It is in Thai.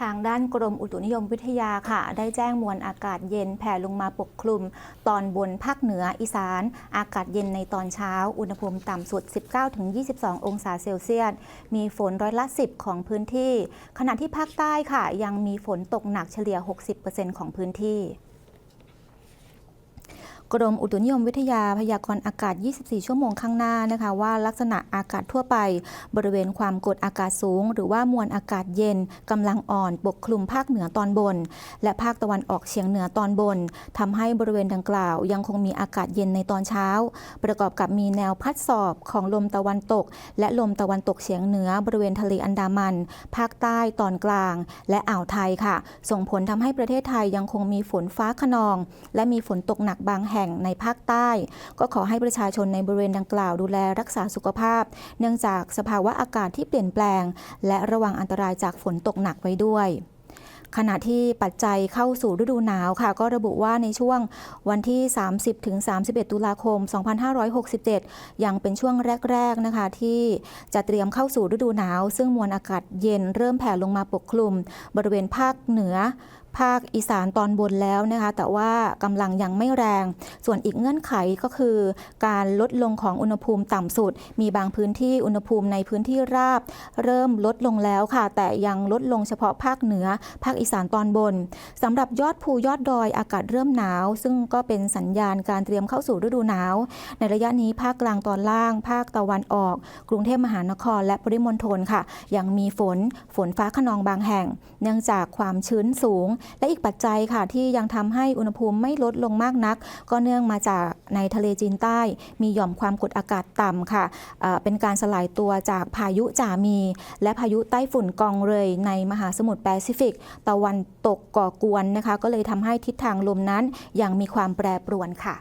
ทางด้านกรมอุตุนิยมวิทยาค่ะ ได้แจ้งมวลอากาศเย็นแผ่ลงมาปกคลุม ตอนบนภาคเหนืออีสาน อากาศเย็นในตอนเช้า อุณหภูมิต่ำสุด 19-22 องศาเซลเซียส มีฝนร้อยละ 10 ของพื้นที่ ขณะที่ภาคใต้ค่ะ ยังมีฝนตกหนักเฉลี่ย 60%ของพื้นที่ กรมอุตุนิยมวิทยาพยากรณ์อากาศ 24 ชั่วโมงข้างหน้านะคะว่าลักษณะอากาศทั่วไป บริเวณความกดอากาศสูง หรือว่ามวลอากาศเย็นกำลังอ่อนปกคลุมภาคเหนือตอนบน และภาคตะวันออกเฉียงเหนือตอนบนทำให้บริเวณดังกล่าว ยังคงมีอากาศเย็นในตอนเช้า ประกอบกับมีแนวพัดสอบของลมตะวันตก และลมตะวันตกเฉียงเหนือบริเวณทะเลอันดามัน ภาคใต้ตอนกลาง และอ่าวไทยค่ะ ส่งผลทำให้ประเทศไทยยังคงมีฝนฟ้าขนอง และมีฝนตกหนักบางแห่งในภาคใต้ ก็ขอให้ประชาชนในบริเวณดังกล่าวดูแลรักษาสุขภาพ เนื่องจากสภาวะอากาศที่เปลี่ยนแปลง และระวังอันตรายจากฝนตกหนักไว้ด้วยขณะที่ปัจจัยเข้าสู่ฤดูหนาวค่ะ ก็ระบุว่าในช่วงวันที่ 30ถึง31 ตุลาคม 2567 ยังเป็นช่วงแรก ๆ นะคะ ที่จะเตรียมเข้าสู่ฤดูหนาว ซึ่งมวลอากาศเย็นเริ่มแผ่ลงมาปกคลุม บริเวณภาคเหนือ ภาคอีสานตอนบนแล้วนะคะแต่ว่ากำลังยังไม่แรง ส่วนอีกเงื่อนไขก็คือ การลดลงของอุณหภูมิต่ำสุด มีบางพื้นที่อุณหภูมิในพื้นที่ราบ เริ่มลดลงแล้วค่ะ แต่ยังลดลงเฉพาะภาคเหนือ ภาคอีสานตอนบนสำหรับยอดภูยอดดอยอากาศเริ่มหนาว ซึ่งก็เป็นสัญญาณการเตรียมเข้าสู่ฤดูหนาว ในระยะนี้ภาคกลางตอนล่าง ภาคตะวันออก กรุงเทพมหานครและปริมณฑลค่ะ ยังมีฝนฝนฟ้าขนองบางแห่ง เนื่องจากความชื้นสูงและอีกปัจจัยค่ะที่ยังทำให้อุณหภูมิไม่ลดลงมากนัก ก็เนื่องมาจากในทะเลจีนใต้ มีหย่อมความกดอากาศต่ำค่ะเป็นการสลายตัวจากพายุจ่ามี และพายุใต้ฝุ่นกองเรยในมหาสมุทรแปซิฟิก ตะวันตกก่อกวนนะคะ ก็เลยทำให้ทิศทางลมนั้นยังมีความแปรปรวนค่ะ